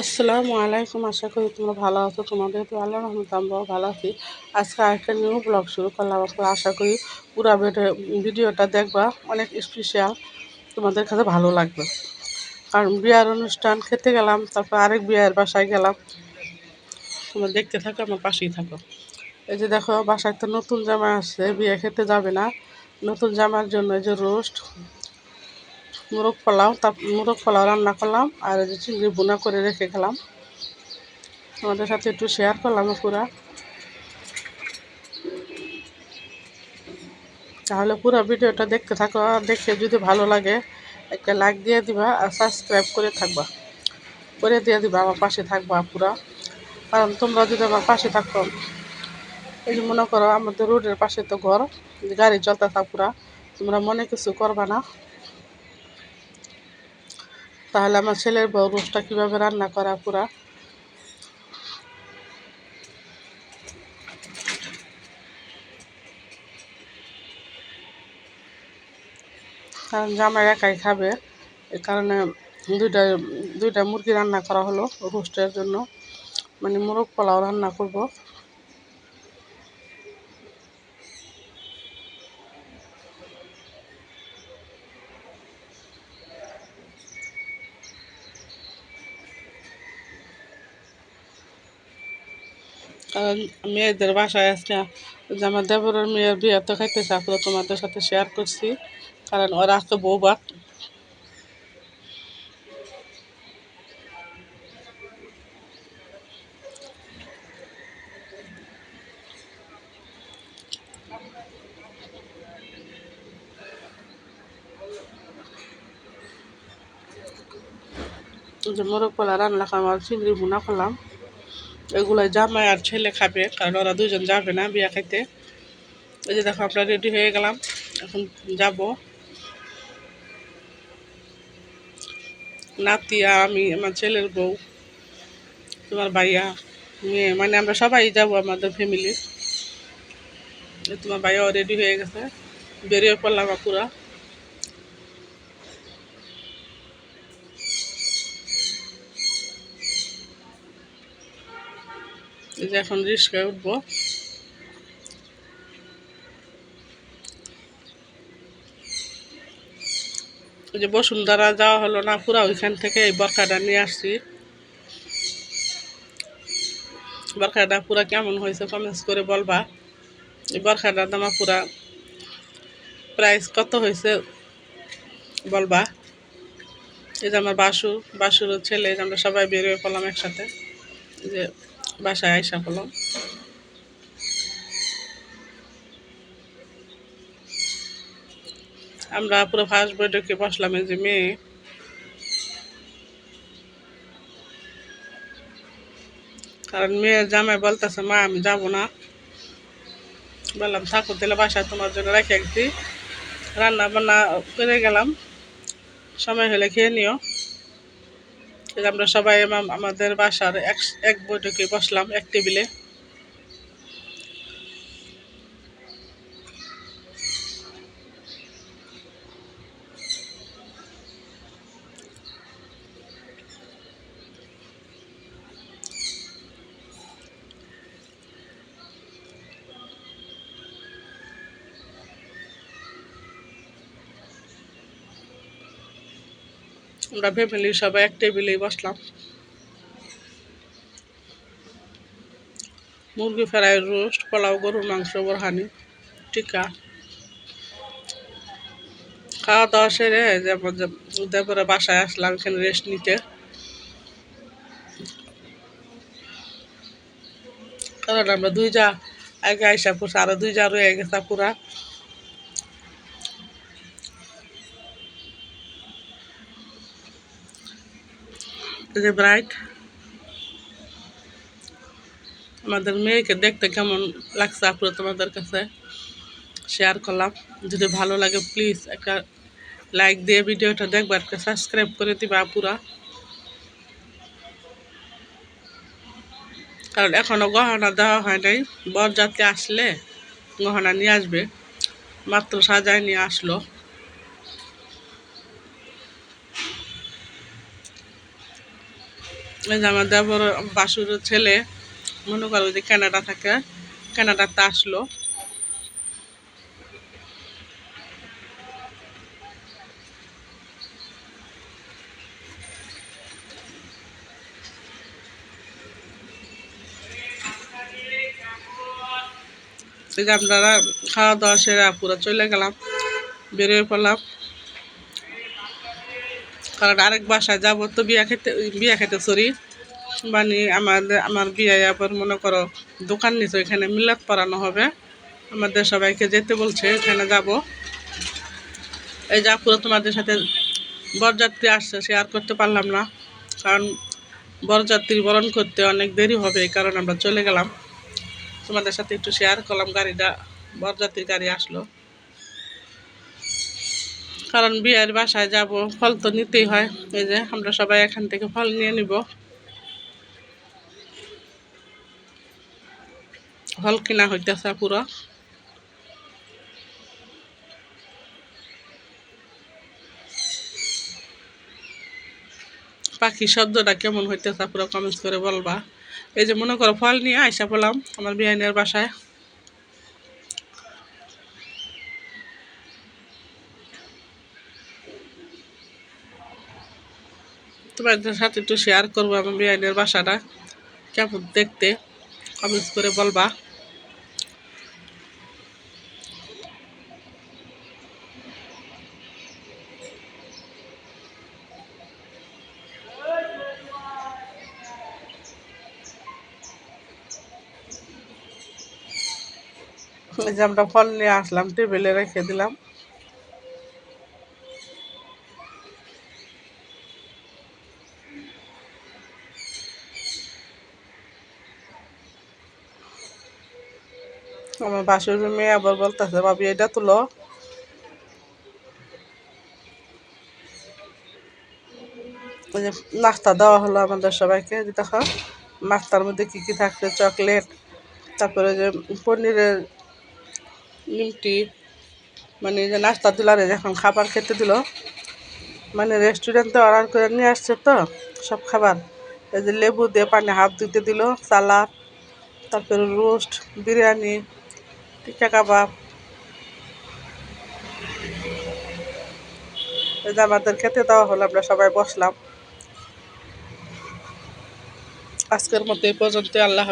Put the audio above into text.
আসসালামু আলাইকুম। আশা করি তোমরা ভালো আছো। তোমাদের তো আল্লাহ রহমত আমরাও ভালো আছি। আজকে আরেকটা নিউ ব্লগ শুরু করলাম। আশা করি পুরো ভিডিওটা দেখবা। অনেক স্পেশাল তোমাদের কাছে ভালো লাগবে। কারণ বিয়ার অনুষ্ঠান খেতে গেলাম, তারপর আরেক বিয়ের বাসায় গেলাম। তোমরা দেখতে থাকো, আমার পাশেই থাকো। এই যে দেখো, বাসায় তো নতুন জামা আসছে। বিয়ে খেতে যাবে না। নতুন জামার জন্য এই যে রোস্ট মোরগ পোলাও তা মোরগ পোলাও রান্না করলাম, আর যে চিংড়ি বোনা করে রেখে গেলাম। তোমাদের সাথে একটু শেয়ার করলাম পুরা। তাহলে পুরো ভিডিওটা দেখতে থাকো দেখে যদি ভালো লাগে, একটা লাইক দিয়ে দিবা, আর সাবস্ক্রাইব করে থাকবা। করে দিয়ে দিবা, আমার পাশে থাকবা পুরা। কারণ তোমরা যদি আমার পাশে থাকো, এই যে মনে করো আমাদের রোডের পাশে তো ঘর, গাড়ি চলতে থাক পুরা। তোমরা মনে কিছু করবা না। তাহলে আমার ছেলের বউ রোজটা কীভাবে রান্না করা পুরা? কারণ জামাই একাই খাবে, এ কারণে দুইটা দুইটা মুরগি রান্না করা হলো রোস্টের জন্য। মানে মোরগ পোলাও রান্না করব। কারণ মেয়েদের বাসায় আজকে যে আমার দেবরের মেয়ের বিয়ে তো খাইতেছে আপনারা তোমাদের সাথে শেয়ার করছি। কারণ ওরা আজকে বৌবাত। যে মোরগ পোলা রান্না আমার চিংড়ি ভুনা করলাম। এগুলো জামাই আর ছেলে খাবে, কারণ ওরা দুজন যাবে না বিয়া খাইতে। এই যে দেখো, আমরা রেডি হয়ে গেলাম, এখন যাব। নাতি, আমি, আমার ছেলের বউ, তোমার ভাইয়া, মেয়ে মানে আমরা সবাই যাব আমাদের ফ্যামিলির তোমার ভাইয়াও রেডি হয়ে গেছে, বেরিয়ে পড়লাম পুরা যে এখন রিস্কায় উঠবো। ওই যে বসুন্ধরা যাওয়া হলো না, পুরা ওইখান থেকে এই বরকাটা নিয়ে আসছি। বরকাটা পুরা কেমন হয়েছে কমেন্টস করে বলবা। এই বরকাটার দামা পুরা প্রাইস কত হয়েছে বলবা। এই যে আমার বাসু, বাসুর ছেলে আমরা সবাই বেরোয় পড়লাম একসাথে। যে বাসায় আইসা পড়লাম আমরা পুরো ফার্স্ট বৈঠকে বসলাম যে মেয়ে। কারণ মেয়ের জামাই বলতেছে, মা, আমি যাব না। বললাম, থাকো, তাহলে বাসায় তোমার জন্য রেখে একটি রান্না বান্না করে গেলাম। সময় হলে খেয়ে নিও। আমরা সবাই আমাদের বাসার এক এক বৈঠকে বসলাম এক টেবিলে। আমরা ফ্যামিলি সবাই এক টেবিলেই বসলাম। মুরগি ফ্রাই, রোস্ট, পোলাও, গরুর মাংস, বরহানি টিকা খাওয়া দাওয়া সেরে যেমন উদয়পুরে বাসায় আসলাম, এখানে রেস্ট নিতে। কারণ আমরা দুই যা আগে আইসা পড়ছে, আরও দুই যা রয়ে গেছে পুরা। যে ব্রাইট আমাদের মেয়েকে দেখতে কেমন লাগছে আপুরো তোমাদের কাছে? শেয়ার করলাম। যদি ভালো লাগে প্লিজ একটা লাইক দিয়ে ভিডিওটা দেখবার সাবস্ক্রাইব করে দিবা আপুরা। কারণ এখনও গহনা দেওয়া হয় নাই। বরযাত্রী আসলে গহনা নিয়ে আসবে। মাত্র সাজায় নিয়ে আসলো। এই যে আমার দেবর বাসুর ছেলে, মনে করো যে কানাডা থাকে, কানাডাতে আসলো। আপনারা খাওয়া দাওয়া সেরে পুরো চলে গেলাম, বেরিয়ে পড়লাম। কারণ আরেক বাসায় যাব তো বিয়া খেতে বিয়া খেতে সরি মানে আমাদের আমার বিয়ে আবার মনে করো দোকান নিচে এখানে মিলাদ পড়ানো হবে। আমাদের সবাইকে যেতে বলছে এখানে যাব। এই যা পুরো তোমাদের সাথে বরযাত্রী আসছে শেয়ার করতে পারলাম না। কারণ বরযাত্রী বরণ করতে অনেক দেরি হবে, এই কারণে আমরা চলে গেলাম। তোমাদের সাথে একটু শেয়ার করলাম, গাড়িটা, বরযাত্রীর গাড়ি আসলো। কারণ বিয়ের বাসায় যাব, ফল তো নিতেই হয়। এই যে, আমরা সবাই এখান থেকে ফল নিয়ে নিব। ফল কিনা হইতেছে পুরো পাখি শব্দটা কেমন হইতেছে পুরো কমেন্টস করে বলবা। এই যে, মনে করো ফল নিয়ে আইসা পড়লাম আমার বিয়ানের বাসায়। তোমাদের সাথে একটু শেয়ার করব আমার বিয়ানের বাসাটা। কেমন দেখতে? কমেন্টস করে বলবা। যে আমরা ফল নিয়ে আসলাম টেবিলে রেখে দিলাম। আমার বাসুর মেয়ে আবার বলতেছে, ভাবি, এটা তুলো। নাস্তা দেওয়া হলো আমাদের সবাইকে যে দেখো, নাস্তার মধ্যে কী কী থাকছে? চকলেট, তারপরে যে পনিরের নিমটি মানে যে নাস্তা দিল, আর যখন খাবার খেতে দিল। মানে রেস্টুরেন্টে অর্ডার করে নিয়ে আসছে তো, সব খাবার। এই যে লেবু দিয়ে পানি হাত দিতে দিল, সালাদ, তারপরে রোস্ট বিরিয়ানি টিকা কাবাব আমাদের খেতে দেওয়া হলো আমরা সবাই বসলাম আজকের মতো এই পর্যন্ত আল্লাহ।